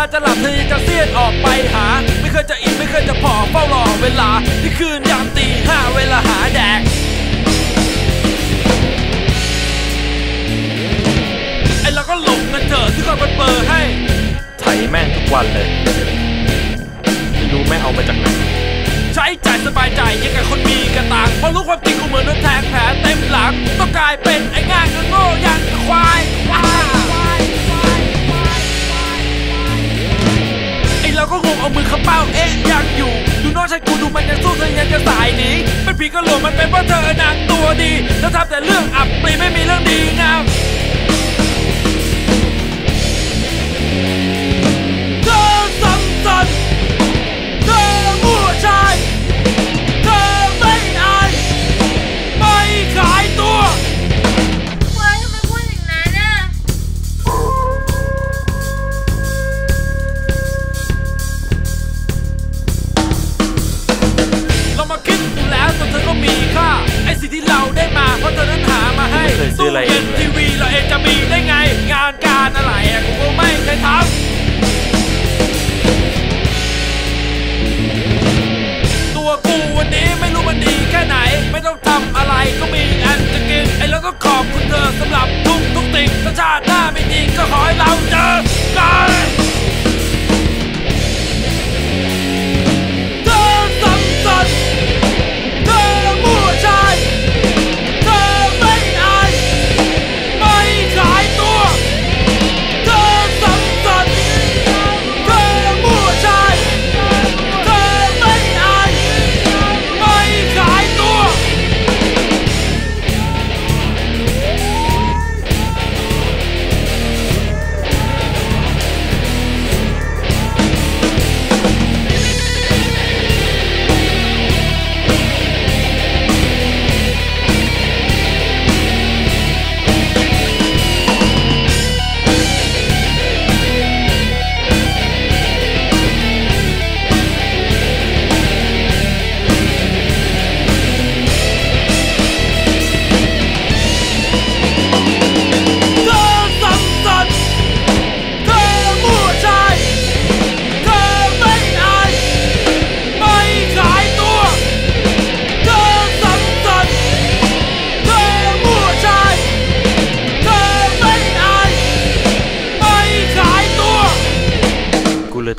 ลาจะหลับเธอยังจะเสียดออกไปหา ไม่เคยจะอิ่มไม่เคยจะพอเฝ้ารอเวลาที่คืนยามตีห้าเวลาหาแดกไอเราก็หลงกันเถอะที่คอยเปิดเปิดให้ไถแม่งทุกวันเลยไม่รู้แม่งเอามาจากไหนใช้จ่ายสบายใจยังกับคนมีกระตังพอรู้ความจริงกูเหมือนโดนแทงแผลเต็มหลังต้องกลายเป็นไอ้ง่างก็โง่อยันควายักอยู่ ดูน้องชายกูดูมันยังสู้เธอยังจะสายหนีเป็นผีกระโหลกมันเป็นเพราะเธอนางตัวดีแล้วทำแต่เรื่องอับปรีไม่มีเรื่องดีงาม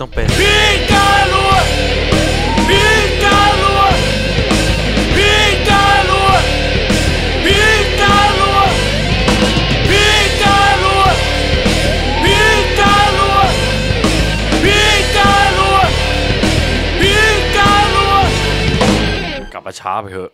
ต้องเป็นพี่กาลัวพี่กาลัวพี่กาลัวพี่กาลัวพี่กาลัวพี่กาลัวพี่กาลัวพี่กาลัวกลับมาช้าไปเถอะ